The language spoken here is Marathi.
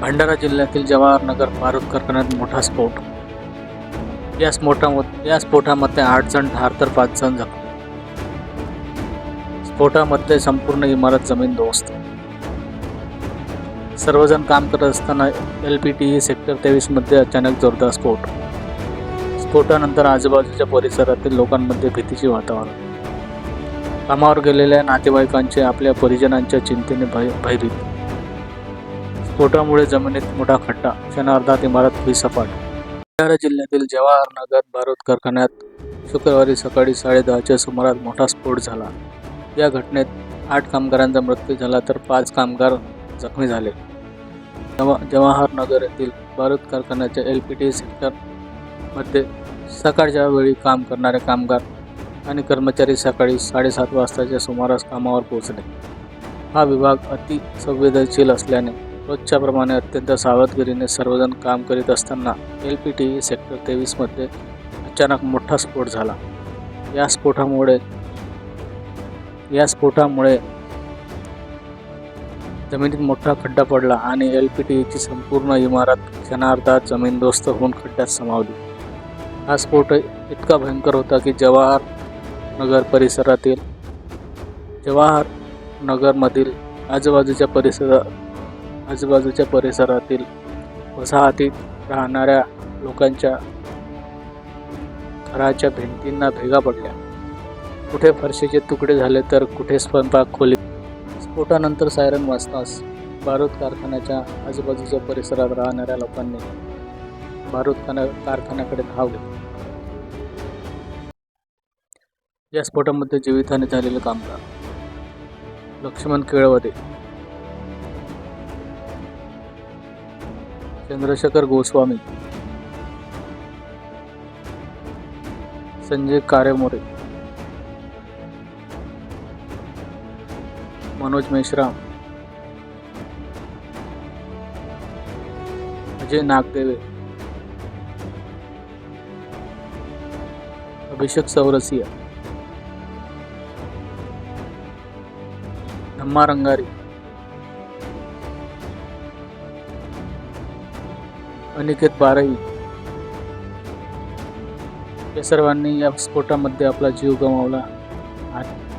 भंडारा जिल्ह्यातील जवाहरनगर मारुत कारखान्यात मोठा स्फोट. या स्फोटामध्ये या स्फोटामध्ये आठ जण ठार तर पाच जण जखमी. स्फोटामध्ये संपूर्ण इमारत जमीन दोस्त. सर्वजण काम करत असताना L P T E sector तेवीसमध्ये अचानक जोरदार स्फोट. स्फोटानंतर आजूबाजूच्या परिसरातील लोकांमध्ये भीतीचे वातावरण. कामावर गेलेल्या नातेवाईकांचे आपल्या परिजनांच्या चिंतेने भय भयभीत. स्फोटामुळे जमिनीत मोठा खड्डा क्षणार्धात इमारत होई सपाट. भंडारा जिल्ह्यातील जवाहरनगर बारूद कारखान्यात शुक्रवारी सकाळी साडेदहाच्या सुमारास मोठा स्फोट झाला. या घटनेत आठ कामगारांचा मृत्यू झाला तर पाच कामगार जखमी झाले. जवा जवाहरनगर येथील बारूद कारखान्याच्या एल पी टी सेक्टरमध्ये सकाळच्या वेळी काम करणारे कामगार आणि कर्मचारी सकाळी साडेसात वाजताच्या सुमारास कामावर पोहोचले. हा विभाग अति संवेदनशील असल्याने रोजच्याप्रमाणे अत्यंत सावधगिरीने सर्वजण काम करीत असताना एल पी टी सेक्टर तेवीसमध्ये अचानक मोठा स्फोट झाला. या स्फोटामुळे या स्फोटामुळे जमिनीत मोठा खड्डा पडला आणि एल पी टीची संपूर्ण इमारत क्षणार्धात जमीनदोस्त होऊन खड्ड्यात समावली. हा स्फोट इतका भयंकर होता की जवाहर नगर परिसरातील जवाहर नगरमधील आजूबाजूच्या परिसरात आजूबाजूच्या परिसरातील वसाहतीत राहणाऱ्या लोकांच्या घराच्या भिंतींना भेगा पडल्या. कुठे फरशीचे तुकडे झाले तर कुठे स्वयंपाक खोली. स्फोटानंतर सायरन वाजताच बारूद कारखान्याच्या आजूबाजूच्या परिसरात राहणाऱ्या लोकांनी बारूद कारखान्याकडे धाव घेतली या स्फोटामध्ये जीवितहानी झालेले कामगार. लक्ष्मण केळवदे चंद्रशेखर गोस्वामी संजय कारेमोरे मनोज मेश्राम अजय नागदेवे अभिषेक सौरसिया धम्मा रंगारी अनिकेत बारई या सर्वांनी या स्फोटामध्ये आपला जीव गमावला. आणि